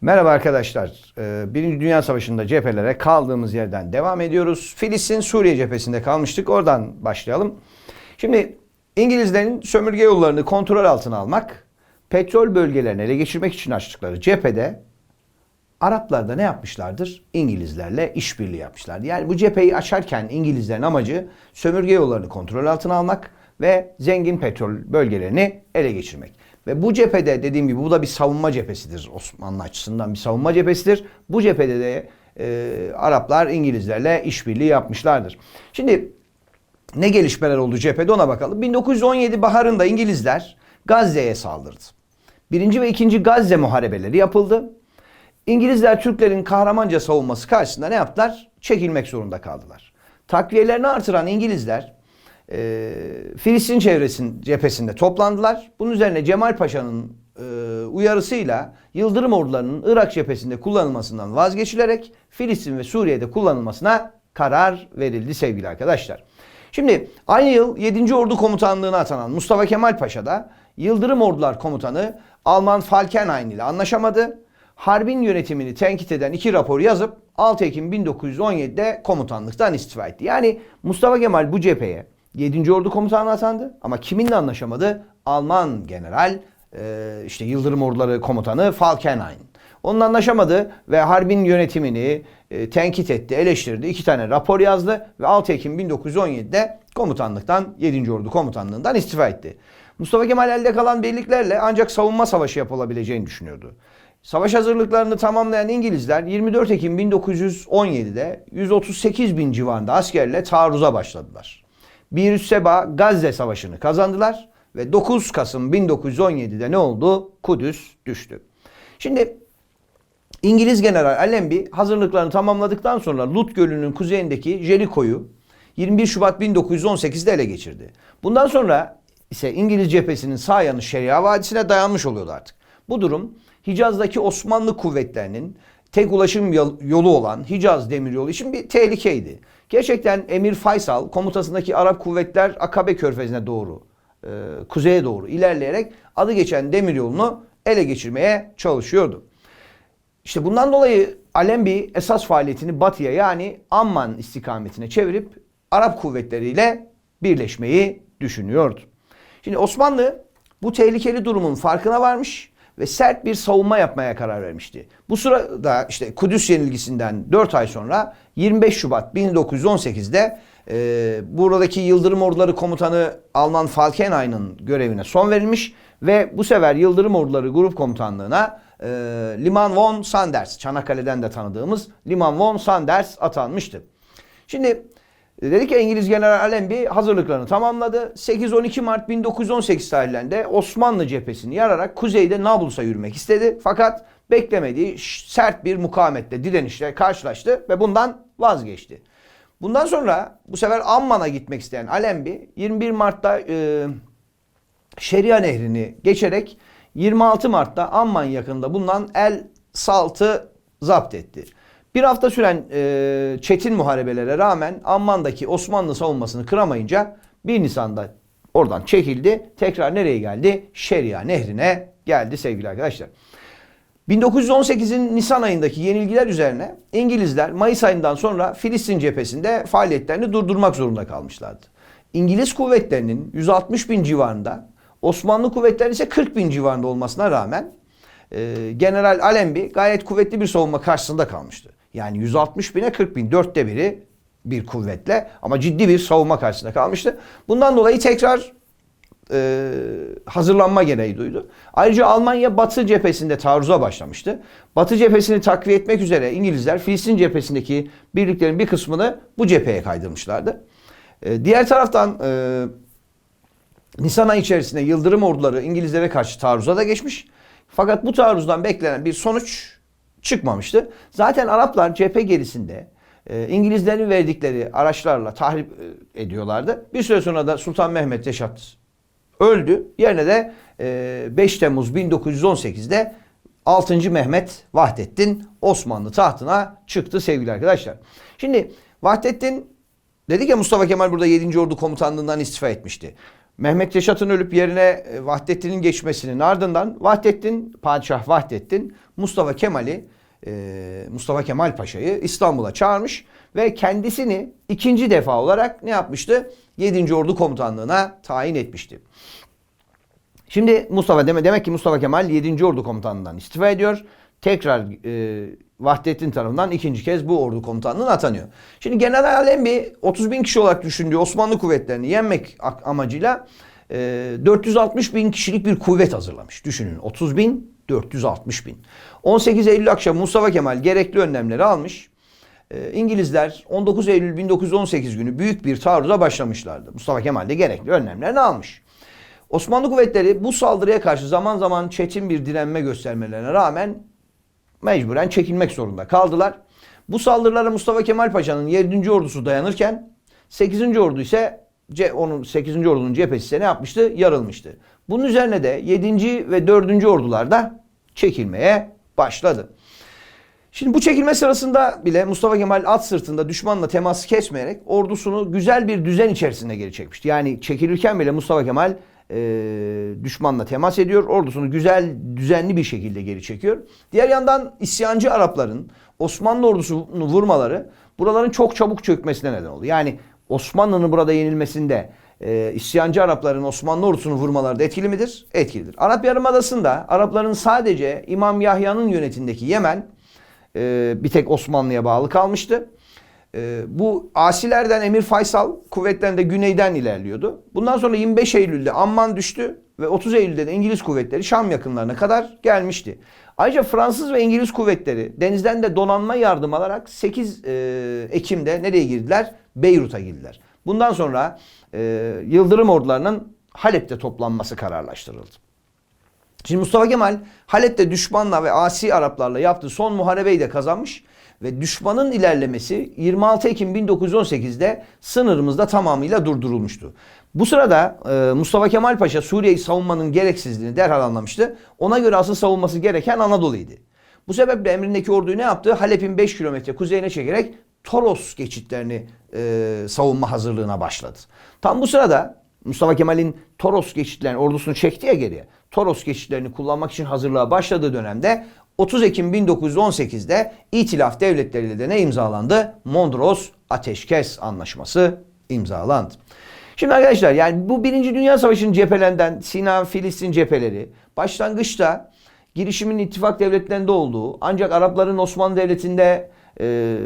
Merhaba arkadaşlar. Ee, Birinci Dünya Savaşı'nda cephelere kaldığımız yerden devam ediyoruz. Filistin Suriye cephesinde kalmıştık. Oradan başlayalım. Şimdi İngilizlerin sömürge yollarını kontrol altına almak, petrol bölgelerini ele geçirmek için açtıkları cephede Araplar da ne yapmışlardır? İngilizlerle işbirliği yapmışlardı. Yani bu cepheyi açarken İngilizlerin amacı sömürge yollarını kontrol altına almak ve zengin petrol bölgelerini ele geçirmek. Ve bu cephede dediğim gibi bu da bir savunma cephesidir Osmanlı açısından bir savunma cephesidir. Bu cephede de e, Araplar İngilizlerle işbirliği yapmışlardır. Şimdi ne gelişmeler oldu cephede ona bakalım. 1917 baharında İngilizler Gazze'ye saldırdı. Birinci ve ikinci Gazze muharebeleri yapıldı. İngilizler Türklerin kahramanca savunması karşısında ne yaptılar? Çekilmek zorunda kaldılar. Takviyelerini artıran İngilizler e, Filistin çevresinin cephesinde toplandılar. Bunun üzerine Cemal Paşa'nın e, uyarısıyla Yıldırım ordularının Irak cephesinde kullanılmasından vazgeçilerek Filistin ve Suriye'de kullanılmasına karar verildi sevgili arkadaşlar. Şimdi aynı yıl 7. Ordu Komutanlığı'na atanan Mustafa Kemal Paşa da Yıldırım Ordular Komutanı Alman Falkenhayn ile anlaşamadı. Harbin yönetimini tenkit eden iki rapor yazıp 6 Ekim 1917'de komutanlıktan istifa etti. Yani Mustafa Kemal bu cepheye 7. Ordu Komutanı atandı ama kiminle anlaşamadı? Alman general e, işte Yıldırım Orduları Komutanı Falkenhayn. Onunla anlaşamadı ve harbin yönetimini e, tenkit etti, eleştirdi. İki tane rapor yazdı ve 6 Ekim 1917'de komutanlıktan 7. Ordu Komutanlığından istifa etti. Mustafa Kemal elde kalan birliklerle ancak savunma savaşı yapılabileceğini düşünüyordu. Savaş hazırlıklarını tamamlayan İngilizler 24 Ekim 1917'de 138 bin civarında askerle taarruza başladılar. Bir Seba Gazze Savaşı'nı kazandılar ve 9 Kasım 1917'de ne oldu? Kudüs düştü. Şimdi İngiliz General Allenby hazırlıklarını tamamladıktan sonra Lut Gölü'nün kuzeyindeki Jericho'yu 21 Şubat 1918'de ele geçirdi. Bundan sonra ise İngiliz cephesinin sağ yanı Şeria Vadisi'ne dayanmış oluyordu artık. Bu durum Hicaz'daki Osmanlı kuvvetlerinin tek ulaşım yolu olan Hicaz Demiryolu için bir tehlikeydi. Gerçekten Emir Faysal komutasındaki Arap kuvvetler Akabe Körfezi'ne doğru, e, kuzeye doğru ilerleyerek adı geçen demiryolunu ele geçirmeye çalışıyordu. İşte bundan dolayı Allenby esas faaliyetini batıya yani Amman istikametine çevirip Arap kuvvetleriyle birleşmeyi düşünüyordu. Şimdi Osmanlı bu tehlikeli durumun farkına varmış ve sert bir savunma yapmaya karar vermişti. Bu sırada işte Kudüs yenilgisinden 4 ay sonra 25 Şubat 1918'de e, buradaki Yıldırım Orduları Komutanı Alman Falkenhayn'ın görevine son verilmiş ve bu sefer Yıldırım Orduları Grup Komutanlığı'na e, Liman von Sanders, Çanakkale'den de tanıdığımız Liman von Sanders atanmıştı. Şimdi Dedik ya İngiliz General Allenby hazırlıklarını tamamladı. 8-12 Mart 1918 tarihlerinde Osmanlı cephesini yararak kuzeyde Nablus'a yürümek istedi. Fakat beklemediği sert bir mukavemetle, direnişle karşılaştı ve bundan vazgeçti. Bundan sonra bu sefer Amman'a gitmek isteyen Allenby 21 Mart'ta e, Şeria Nehri'ni geçerek 26 Mart'ta Amman yakında bulunan El Salt'ı zapt etti. Bir hafta süren e, çetin muharebelere rağmen Amman'daki Osmanlı savunmasını kıramayınca 1 Nisan'da oradan çekildi. Tekrar nereye geldi? Şeria Nehri'ne geldi sevgili arkadaşlar. 1918'in Nisan ayındaki yenilgiler üzerine İngilizler Mayıs ayından sonra Filistin cephesinde faaliyetlerini durdurmak zorunda kalmışlardı. İngiliz kuvvetlerinin 160 bin civarında, Osmanlı kuvvetlerinin ise 40 bin civarında olmasına rağmen e, General Allenby gayet kuvvetli bir savunma karşısında kalmıştı. Yani 160 bine 40 bin dörtte biri bir kuvvetle ama ciddi bir savunma karşısında kalmıştı. Bundan dolayı tekrar e, hazırlanma gereği duydu. Ayrıca Almanya Batı cephesinde taarruza başlamıştı. Batı cephesini takviye etmek üzere İngilizler Filistin cephesindeki birliklerin bir kısmını bu cepheye kaydırmışlardı. E, diğer taraftan e, Nisan ayı içerisinde Yıldırım orduları İngilizlere karşı taarruza da geçmiş. Fakat bu taarruzdan beklenen bir sonuç çıkmamıştı. Zaten Araplar cephe gerisinde e, İngilizlerin verdikleri araçlarla tahrip e, ediyorlardı. Bir süre sonra da Sultan Mehmet Reşat öldü. Yerine de e, 5 Temmuz 1918'de 6. Mehmet Vahdettin Osmanlı tahtına çıktı sevgili arkadaşlar. Şimdi Vahdettin dedik ya Mustafa Kemal burada 7. Ordu Komutanlığından istifa etmişti. Mehmet Reşat'ın ölüp yerine e, Vahdettin'in geçmesinin ardından Vahdettin, Padişah Vahdettin Mustafa Kemal'i e, Mustafa Kemal Paşa'yı İstanbul'a çağırmış ve kendisini ikinci defa olarak ne yapmıştı? 7. Ordu Komutanlığı'na tayin etmişti. Şimdi Mustafa demek, demek ki Mustafa Kemal 7. Ordu Komutanlığı'ndan istifa ediyor. Tekrar e, Vahdettin tarafından ikinci kez bu ordu komutanlığına atanıyor. Şimdi General Allenby 30 bin kişi olarak düşündüğü Osmanlı kuvvetlerini yenmek amacıyla e, 460 bin kişilik bir kuvvet hazırlamış. Düşünün 30 bin 460 bin. 18 Eylül akşamı Mustafa Kemal gerekli önlemleri almış. E, İngilizler 19 Eylül 1918 günü büyük bir taarruza başlamışlardı. Mustafa Kemal de gerekli önlemlerini almış. Osmanlı kuvvetleri bu saldırıya karşı zaman zaman çetin bir direnme göstermelerine rağmen mecburen çekilmek zorunda kaldılar. Bu saldırılara Mustafa Kemal Paşa'nın 7. ordusu dayanırken 8. ordu ise onun 8. ordunun cephesi ise ne yapmıştı? Yarılmıştı. Bunun üzerine de 7. ve 4. ordular da çekilmeye başladı. Şimdi bu çekilme sırasında bile Mustafa Kemal at sırtında düşmanla teması kesmeyerek ordusunu güzel bir düzen içerisinde geri çekmişti. Yani çekilirken bile Mustafa Kemal e, düşmanla temas ediyor. Ordusunu güzel, düzenli bir şekilde geri çekiyor. Diğer yandan isyancı Arapların Osmanlı ordusunu vurmaları buraların çok çabuk çökmesine neden oldu. Yani Osmanlı'nın burada yenilmesinde e, isyancı Arapların Osmanlı ordusunu vurmaları da etkili midir? Etkilidir. Arap Yarımadası'nda Arapların sadece İmam Yahya'nın yönetimindeki Yemen e, bir tek Osmanlı'ya bağlı kalmıştı. E, bu asilerden Emir Faysal kuvvetlerinde güneyden ilerliyordu. Bundan sonra 25 Eylül'de Amman düştü ve 30 Eylül'de de İngiliz kuvvetleri Şam yakınlarına kadar gelmişti. Ayrıca Fransız ve İngiliz kuvvetleri denizden de donanma yardım alarak 8 e, Ekim'de nereye girdiler? Beyrut'a girdiler. Bundan sonra e, Yıldırım ordularının Halep'te toplanması kararlaştırıldı. Şimdi Mustafa Kemal Halep'te düşmanla ve asi Araplarla yaptığı son muharebeyi de kazanmış ve düşmanın ilerlemesi 26 Ekim 1918'de sınırımızda tamamıyla durdurulmuştu. Bu sırada e, Mustafa Kemal Paşa Suriye'yi savunmanın gereksizliğini derhal anlamıştı. Ona göre asıl savunması gereken Anadolu'ydu. Bu sebeple emrindeki orduyu ne yaptı? Halep'in 5 kilometre kuzeyine çekerek Toros geçitlerini e, savunma hazırlığına başladı. Tam bu sırada Mustafa Kemal'in Toros geçitlerini ordusunu çekti ya geriye. Toros geçitlerini kullanmak için hazırlığa başladığı dönemde 30 Ekim 1918'de İtilaf devletleriyle de ne imzalandı? Mondros Ateşkes Anlaşması imzalandı. Şimdi arkadaşlar yani bu Birinci Dünya Savaşı'nın cephelerinden Sina, Filistin cepheleri başlangıçta girişimin ittifak devletlerinde olduğu ancak Arapların Osmanlı Devleti'nde e,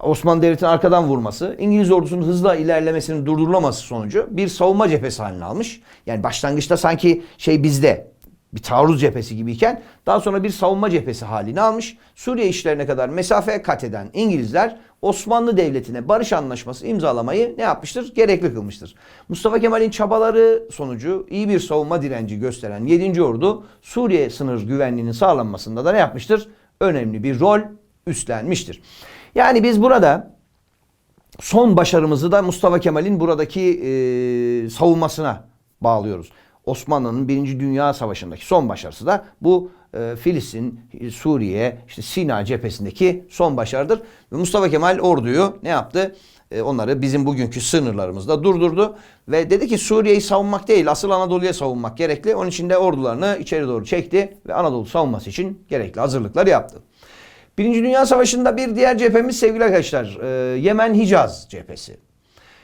Osmanlı Devleti'nin arkadan vurması, İngiliz ordusunun hızla ilerlemesinin durdurulaması sonucu bir savunma cephesi haline almış. Yani başlangıçta sanki şey bizde bir taarruz cephesi gibiyken daha sonra bir savunma cephesi halini almış. Suriye işlerine kadar mesafe kat eden İngilizler Osmanlı Devleti'ne barış anlaşması imzalamayı ne yapmıştır? Gerekli kılmıştır. Mustafa Kemal'in çabaları sonucu iyi bir savunma direnci gösteren 7. Ordu Suriye sınır güvenliğinin sağlanmasında da ne yapmıştır? Önemli bir rol üstlenmiştir. Yani biz burada son başarımızı da Mustafa Kemal'in buradaki e, savunmasına bağlıyoruz. Osmanlı'nın Birinci Dünya Savaşı'ndaki son başarısı da bu e, Filistin, Suriye, işte Sina cephesindeki son başarıdır. Ve Mustafa Kemal orduyu ne yaptı? E, onları bizim bugünkü sınırlarımızda durdurdu. Ve dedi ki Suriye'yi savunmak değil asıl Anadolu'ya savunmak gerekli. Onun için de ordularını içeri doğru çekti ve Anadolu savunması için gerekli hazırlıkları yaptı. Birinci Dünya Savaşı'nda bir diğer cephemiz sevgili arkadaşlar e, Yemen Hicaz cephesi.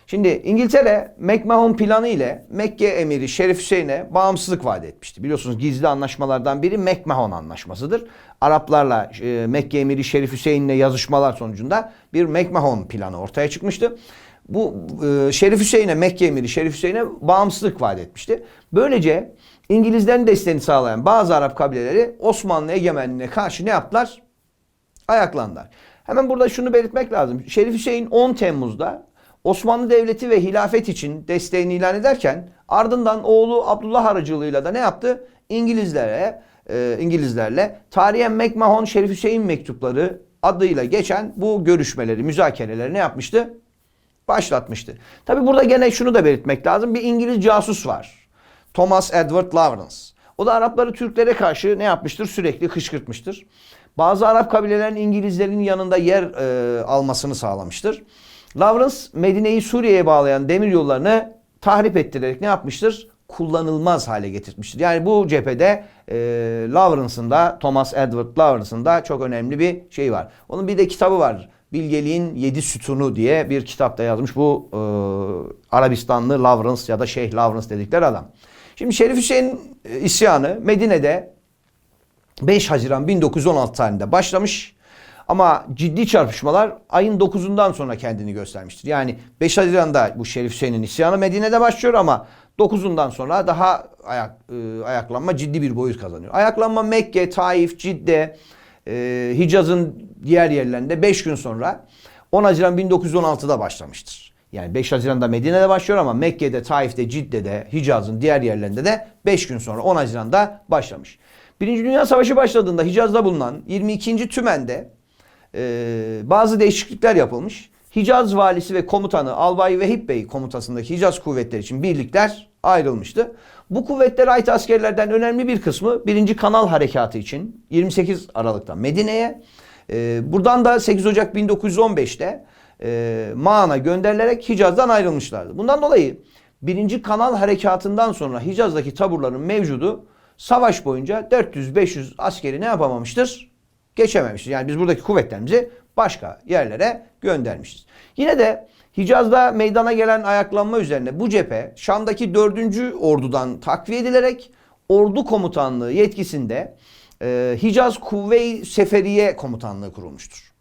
Şimdi İngiltere McMahon planı ile Mekke emiri Şerif Hüseyin'e bağımsızlık vaat etmişti. Biliyorsunuz gizli anlaşmalardan biri McMahon anlaşmasıdır. Araplarla e, Mekke emiri Şerif Hüseyin'le yazışmalar sonucunda bir McMahon planı ortaya çıkmıştı. Bu e, Şerif Hüseyin'e Mekke emiri Şerif Hüseyin'e bağımsızlık vaat etmişti. Böylece İngilizlerin desteğini sağlayan bazı Arap kabileleri Osmanlı egemenliğine karşı ne yaptılar? Ayaklandılar. Hemen burada şunu belirtmek lazım. Şerif Hüseyin 10 Temmuz'da Osmanlı Devleti ve hilafet için desteğini ilan ederken ardından oğlu Abdullah aracılığıyla da ne yaptı? İngilizlere, e, İngilizlerle tarihen McMahon Şerif Hüseyin mektupları adıyla geçen bu görüşmeleri, müzakereleri ne yapmıştı? Başlatmıştı. Tabi burada gene şunu da belirtmek lazım. Bir İngiliz casus var. Thomas Edward Lawrence. O da Arapları Türklere karşı ne yapmıştır? Sürekli kışkırtmıştır. Bazı Arap kabilelerin İngilizlerin yanında yer e, almasını sağlamıştır. Lawrence Medine'yi Suriye'ye bağlayan demir yollarını tahrip ettirerek ne yapmıştır? Kullanılmaz hale getirmiştir. Yani bu cephede e, Lawrence'ın da Thomas Edward Lawrence'ın da çok önemli bir şey var. Onun bir de kitabı var. Bilgeliğin Yedi Sütunu diye bir kitapta yazmış bu e, Arabistanlı Lawrence ya da Şeyh Lawrence dedikleri adam. Şimdi Şerif Hüseyin e, isyanı Medine'de 5 Haziran 1916 tarihinde başlamış. Ama ciddi çarpışmalar ayın 9'undan sonra kendini göstermiştir. Yani 5 Haziran'da bu Şerif Hüseyin'in isyanı Medine'de başlıyor ama 9'undan sonra daha ayak, e, ayaklanma ciddi bir boyut kazanıyor. Ayaklanma Mekke, Taif, Cidde, e, Hicaz'ın diğer yerlerinde 5 gün sonra 10 Haziran 1916'da başlamıştır. Yani 5 Haziran'da Medine'de başlıyor ama Mekke'de, Taif'te, Cidde'de, Hicaz'ın diğer yerlerinde de 5 gün sonra 10 Haziran'da başlamış. Birinci Dünya Savaşı başladığında Hicaz'da bulunan 22. Tümen'de e, bazı değişiklikler yapılmış. Hicaz valisi ve komutanı Albay Vehip Bey komutasındaki Hicaz kuvvetleri için birlikler ayrılmıştı. Bu kuvvetlere ait askerlerden önemli bir kısmı 1. Kanal Harekatı için 28 Aralık'ta Medine'ye, e, buradan da 8 Ocak 1915'te e, Maan'a gönderilerek Hicaz'dan ayrılmışlardı. Bundan dolayı 1. Kanal Harekatı'ndan sonra Hicaz'daki taburların mevcudu savaş boyunca 400-500 askeri ne yapamamıştır? Geçememiştir. Yani biz buradaki kuvvetlerimizi başka yerlere göndermişiz. Yine de Hicaz'da meydana gelen ayaklanma üzerine bu cephe Şam'daki 4. ordudan takviye edilerek ordu komutanlığı yetkisinde e, Hicaz Kuvve-i Seferiye komutanlığı kurulmuştur.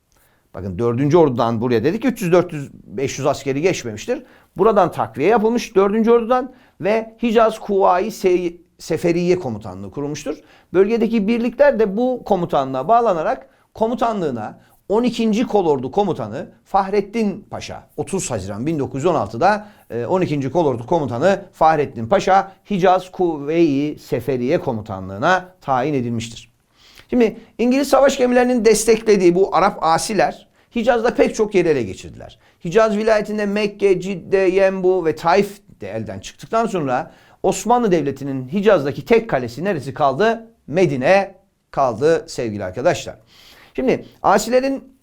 Bakın 4. ordudan buraya dedik 300-400-500 askeri geçmemiştir. Buradan takviye yapılmış 4. ordudan ve Hicaz Kuvayi Se Seferiye komutanlığı kurulmuştur. Bölgedeki birlikler de bu komutanlığa bağlanarak komutanlığına 12. Kolordu Komutanı Fahrettin Paşa 30 Haziran 1916'da 12. Kolordu Komutanı Fahrettin Paşa Hicaz Kuvve-i Seferiye Komutanlığına tayin edilmiştir. Şimdi İngiliz savaş gemilerinin desteklediği bu Arap asiler Hicaz'da pek çok yeri ele geçirdiler. Hicaz vilayetinde Mekke, Cidde, Yembu ve Taif de elden çıktıktan sonra Osmanlı Devleti'nin Hicaz'daki tek kalesi neresi kaldı? Medine kaldı sevgili arkadaşlar. Şimdi asilerin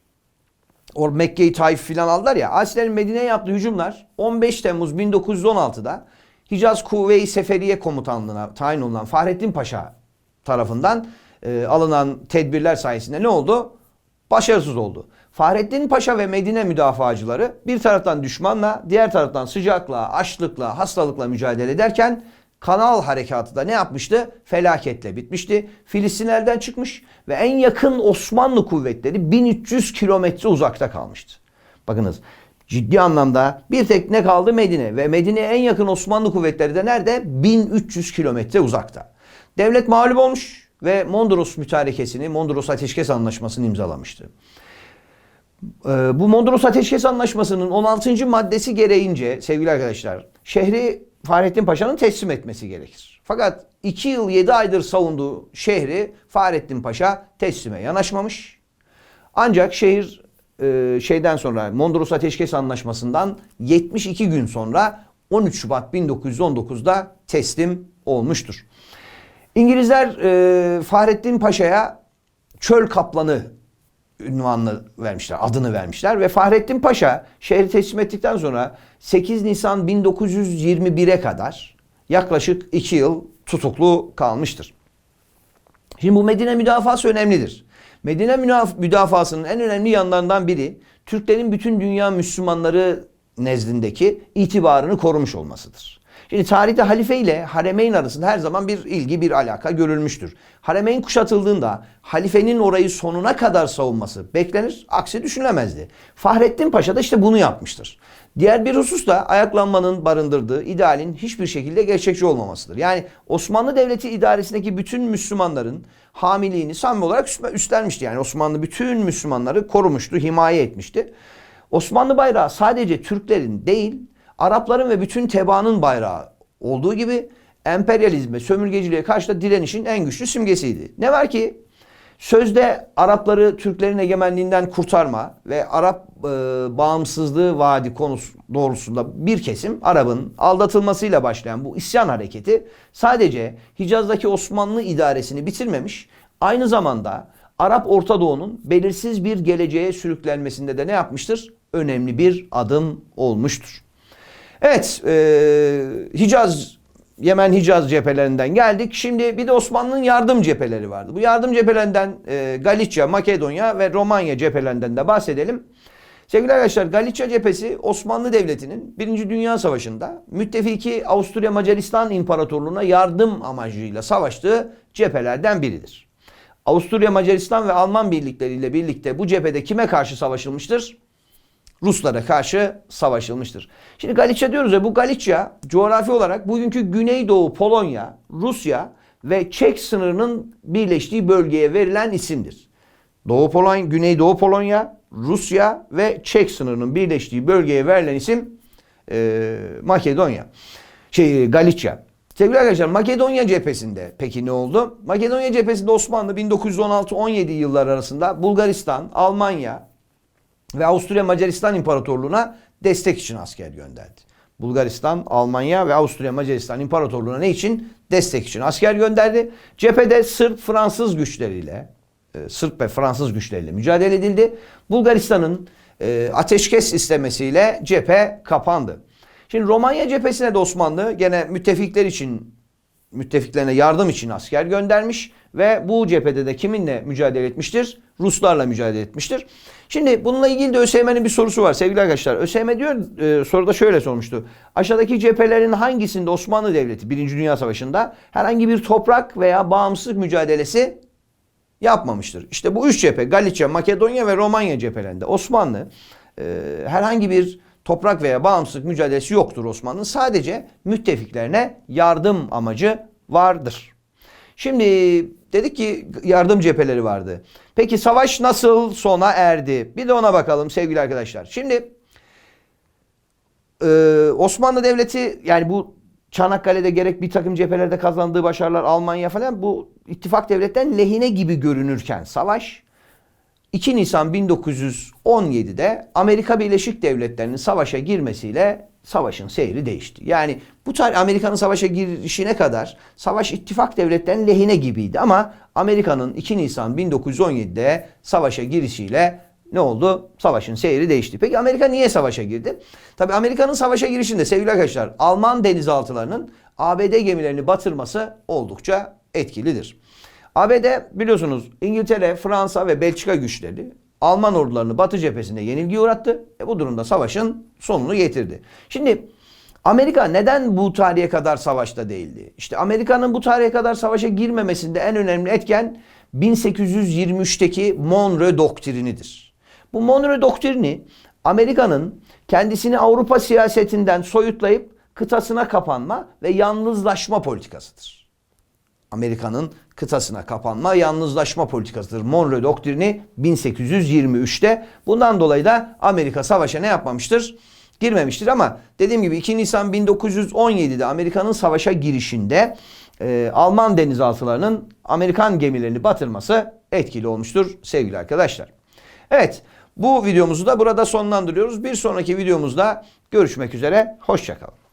o Mekke'yi Taif filan aldılar ya. Asilerin Medine'ye yaptığı hücumlar 15 Temmuz 1916'da Hicaz Kuvve-i Seferiye Komutanlığı'na tayin olunan Fahrettin Paşa tarafından e, alınan tedbirler sayesinde ne oldu? Başarısız oldu. Fahrettin Paşa ve Medine müdafacıları bir taraftan düşmanla, diğer taraftan sıcakla, açlıkla, hastalıkla mücadele ederken Kanal harekatı da ne yapmıştı? Felaketle bitmişti. Filistin elden çıkmış ve en yakın Osmanlı kuvvetleri 1300 kilometre uzakta kalmıştı. Bakınız ciddi anlamda bir tek ne kaldı? Medine ve Medine'ye en yakın Osmanlı kuvvetleri de nerede? 1300 kilometre uzakta. Devlet mağlup olmuş ve Mondros mütarekesini, Mondros Ateşkes Anlaşması'nı imzalamıştı. Ee, bu Mondros Ateşkes Anlaşması'nın 16. maddesi gereğince sevgili arkadaşlar şehri Fahrettin Paşa'nın teslim etmesi gerekir. Fakat 2 yıl 7 aydır savunduğu şehri Fahrettin Paşa teslime yanaşmamış. Ancak şehir e, şeyden sonra Mondros Ateşkes Anlaşması'ndan 72 gün sonra 13 Şubat 1919'da teslim olmuştur. İngilizler e, Fahrettin Paşa'ya çöl kaplanı ünvanını vermişler, adını vermişler ve Fahrettin Paşa şehri teslim ettikten sonra 8 Nisan 1921'e kadar yaklaşık 2 yıl tutuklu kalmıştır. Şimdi bu Medine müdafası önemlidir. Medine müdafasının en önemli yanlarından biri Türklerin bütün dünya Müslümanları nezdindeki itibarını korumuş olmasıdır. Şimdi tarihte halife ile haremeyn arasında her zaman bir ilgi, bir alaka görülmüştür. Haremeyn kuşatıldığında halifenin orayı sonuna kadar savunması beklenir, aksi düşünülemezdi. Fahrettin Paşa da işte bunu yapmıştır. Diğer bir husus da ayaklanmanın barındırdığı idealin hiçbir şekilde gerçekçi olmamasıdır. Yani Osmanlı Devleti idaresindeki bütün Müslümanların hamiliğini samimi olarak üstlenmişti. Yani Osmanlı bütün Müslümanları korumuştu, himaye etmişti. Osmanlı bayrağı sadece Türklerin değil, Arapların ve bütün tebaanın bayrağı olduğu gibi emperyalizme, sömürgeciliğe karşı da direnişin en güçlü simgesiydi. Ne var ki sözde Arapları Türklerin egemenliğinden kurtarma ve Arap e, bağımsızlığı vaadi konusu doğrusunda bir kesim Arap'ın aldatılmasıyla başlayan bu isyan hareketi sadece Hicaz'daki Osmanlı idaresini bitirmemiş, aynı zamanda Arap Orta Doğu'nun belirsiz bir geleceğe sürüklenmesinde de ne yapmıştır? Önemli bir adım olmuştur. Evet, e, Hicaz, Yemen Hicaz cephelerinden geldik. Şimdi bir de Osmanlı'nın yardım cepheleri vardı. Bu yardım cephelerinden e, Galicia, Makedonya ve Romanya cephelerinden de bahsedelim. Sevgili arkadaşlar Galicia cephesi Osmanlı Devleti'nin 1. Dünya Savaşı'nda müttefiki Avusturya Macaristan İmparatorluğu'na yardım amacıyla savaştığı cephelerden biridir. Avusturya Macaristan ve Alman birlikleriyle birlikte bu cephede kime karşı savaşılmıştır? Ruslara karşı savaşılmıştır. Şimdi Galicia diyoruz ya bu Galicia coğrafi olarak bugünkü Güneydoğu Polonya, Rusya ve Çek sınırının birleştiği bölgeye verilen isimdir. Doğu Polonya, Güneydoğu Polonya, Rusya ve Çek sınırının birleştiği bölgeye verilen isim e, Makedonya. Şey Galicia. Sevgili arkadaşlar Makedonya cephesinde peki ne oldu? Makedonya cephesinde Osmanlı 1916-17 yıllar arasında Bulgaristan, Almanya ve Avusturya Macaristan İmparatorluğu'na destek için asker gönderdi. Bulgaristan, Almanya ve Avusturya Macaristan İmparatorluğu'na ne için? Destek için asker gönderdi. Cephede Sırp Fransız güçleriyle, e, Sırp ve Fransız güçleriyle mücadele edildi. Bulgaristan'ın e, ateşkes istemesiyle cephe kapandı. Şimdi Romanya cephesine de Osmanlı gene müttefikler için müttefiklerine yardım için asker göndermiş ve bu cephede de kiminle mücadele etmiştir? Ruslarla mücadele etmiştir. Şimdi bununla ilgili de ÖSYM'nin bir sorusu var sevgili arkadaşlar. ÖSYM diyor e, soruda şöyle sormuştu. Aşağıdaki cephelerin hangisinde Osmanlı Devleti 1. Dünya Savaşı'nda herhangi bir toprak veya bağımsızlık mücadelesi yapmamıştır? İşte bu üç cephe Galicia, Makedonya ve Romanya cephelerinde Osmanlı e, herhangi bir toprak veya bağımsızlık mücadelesi yoktur Osmanlı'nın. Sadece müttefiklerine yardım amacı vardır. Şimdi dedik ki yardım cepheleri vardı. Peki savaş nasıl sona erdi? Bir de ona bakalım sevgili arkadaşlar. Şimdi e, Osmanlı Devleti yani bu Çanakkale'de gerek bir takım cephelerde kazandığı başarılar Almanya falan bu ittifak devletten lehine gibi görünürken savaş 2 Nisan 1917'de Amerika Birleşik Devletleri'nin savaşa girmesiyle savaşın seyri değişti. Yani bu tarih Amerika'nın savaşa girişine kadar savaş ittifak devletlerinin lehine gibiydi ama Amerika'nın 2 Nisan 1917'de savaşa girişiyle ne oldu? Savaşın seyri değişti. Peki Amerika niye savaşa girdi? Tabi Amerika'nın savaşa girişinde sevgili arkadaşlar Alman denizaltılarının ABD gemilerini batırması oldukça etkilidir. ABD biliyorsunuz İngiltere, Fransa ve Belçika güçleri Alman ordularını Batı cephesinde yenilgi uğrattı. E bu durumda savaşın sonunu getirdi. Şimdi Amerika neden bu tarihe kadar savaşta değildi? İşte Amerika'nın bu tarihe kadar savaşa girmemesinde en önemli etken 1823'teki Monroe doktrinidir. Bu Monroe doktrini Amerika'nın kendisini Avrupa siyasetinden soyutlayıp kıtasına kapanma ve yalnızlaşma politikasıdır. Amerika'nın kıtasına kapanma, yalnızlaşma politikasıdır. Monroe doktrini 1823'te. Bundan dolayı da Amerika savaşa ne yapmamıştır? Girmemiştir ama dediğim gibi 2 Nisan 1917'de Amerika'nın savaşa girişinde e, Alman denizaltılarının Amerikan gemilerini batırması etkili olmuştur sevgili arkadaşlar. Evet bu videomuzu da burada sonlandırıyoruz. Bir sonraki videomuzda görüşmek üzere. Hoşçakalın.